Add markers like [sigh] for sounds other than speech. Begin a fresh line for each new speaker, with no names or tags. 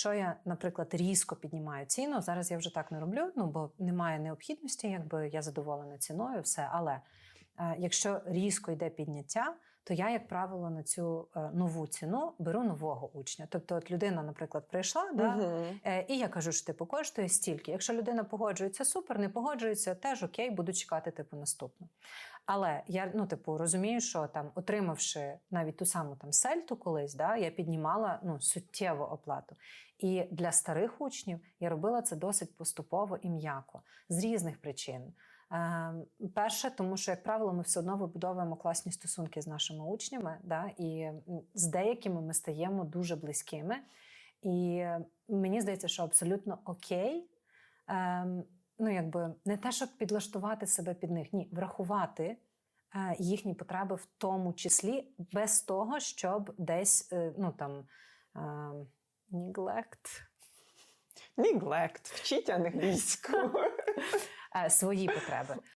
Якщо я, наприклад, різко піднімаю ціну, зараз я вже так не роблю, ну бо немає необхідності, якби я задоволена ціною, все. Але якщо різко йде підняття, то я, як правило, на цю е, нову ціну беру нового учня. Тобто, от людина, наприклад, прийшла, да. Е, І я кажу, що типу коштує стільки. Якщо людина погоджується, супер, не погоджується, теж окей, буду чекати типу наступну. Але я ну, типу, розумію, що там, отримавши навіть ту саму там сельту колись, да, я піднімала ну, суттєву оплату. І для старих учнів я робила це досить поступово і м'яко з різних причин. Е, перше, тому що, як правило, ми все одно вибудовуємо класні стосунки з нашими учнями, да, і з деякими ми стаємо дуже близькими. І мені здається, що абсолютно окей. Ем, ну, якби не те, щоб підлаштувати себе під них, ні, врахувати е, їхні потреби в тому числі, без того, щоб десь е, ну там е, neglect,
Neglect, вчіть англійську. [laughs]
е, свої потреби.